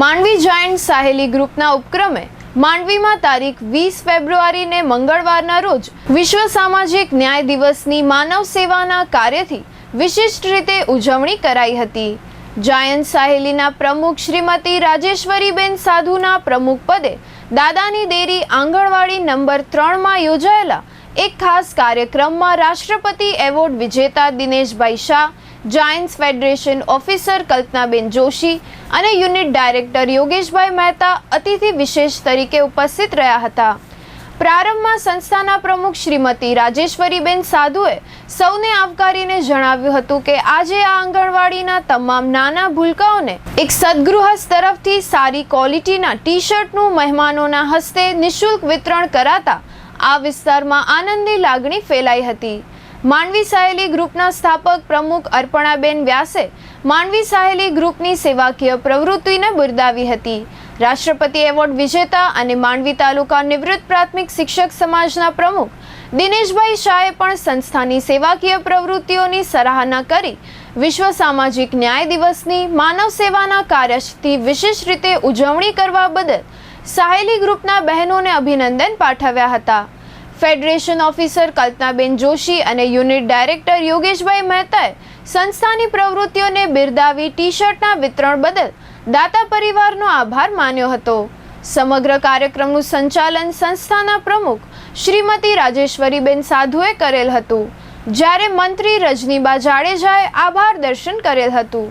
Mandvi giant Saheli ગ્રુપના ઉપક્રમે માંડવીમાં તારીખ વીસ ફેબ્રુઆરીને મંગળવારના રોજ વિશ્વ સામાજિક ન્યાય દિવસની માનવ સેવાના કાર્યથી વિશિષ્ટ રીતે ઉજવણી કરાઈ હતી. જાયન્ટ સાહેલીના પ્રમુખ શ્રીમતી રાજેશ્વરીબેન સાધુના પ્રમુખ પદે દાદાની ડેરી આંગણવાડી નંબર ત્રણમાં યોજાયેલા એક ખાસ કાર્યક્રમમાં રાષ્ટ્રપતિ એવોર્ડ વિજેતા Dineshbhai Shah Giants Federation officer Kalpanaben Joshi અને યુનિટ ડાયરેક્ટર યોગેશભાઈ મહેતા અતિથિ વિશેષ તરીકે ઉપસ્થિત રહ્યા હતા. પ્રારંભમાં સંસ્થાના પ્રમુખ શ્રીમતી રાજેશ્વરીબેન સાધુએ સૌને આવકારીને જણાવ્યું હતું કે આજે આ આંગણવાડીના તમામ નાના ભૂલકાઓને એક સદગૃહસ્થ તરફથી સારી ક્વોલિટીના ટી શર્ટનું મહેમાનોના હસ્તે નિઃશુલ્ક વિતરણ કરાતા આ વિસ્તારમાં આનંદની લાગણી ફેલાઈ હતી. માંડવી સાહેલી ગ્રુપના સ્થાપક પ્રમુખ અર્પણાબેન વ્યાસે માંડવી સાહેલી ગ્રુપની સેવાકીય પ્રવૃત્તિને બિરદાવી હતી. રાષ્ટ્રપતિ એવોર્ડ વિજેતા અને માંડવી તાલુકા નિવૃત્ત પ્રાથમિક શિક્ષક સમાજના પ્રમુખ દિનેશભાઈ શાહે પણ સંસ્થાની સેવાકીય પ્રવૃત્તિઓની સરાહના કરી વિશ્વ સામાજિક ન્યાય દિવસની માનવ સેવાના કાર્યથી વિશેષ રીતે ઉજવણી કરવા બદલ સાહેલી ગ્રુપના બહેનોને અભિનંદન પાઠવ્યા હતા. ફેડરેશન ઓફિસર કલ્પનાબેન જોશી અને યુનિટ ડાયરેક્ટર યોગેશભાઈ મહેતાએ સંસ્થાની પ્રવૃત્તિઓને બિરદાવી ટી શર્ટના વિતરણ બદલ દાતા પરિવારનો આભાર માન્યો હતો. સમગ્ર કાર્યક્રમનું સંચાલન સંસ્થાના પ્રમુખ શ્રીમતી રાજેશ્વરીબેન સાધુએ કરેલ હતું. જ્યારે મંત્રી રજનીબા જાડેજાએ આભાર દર્શન કરેલ હતું.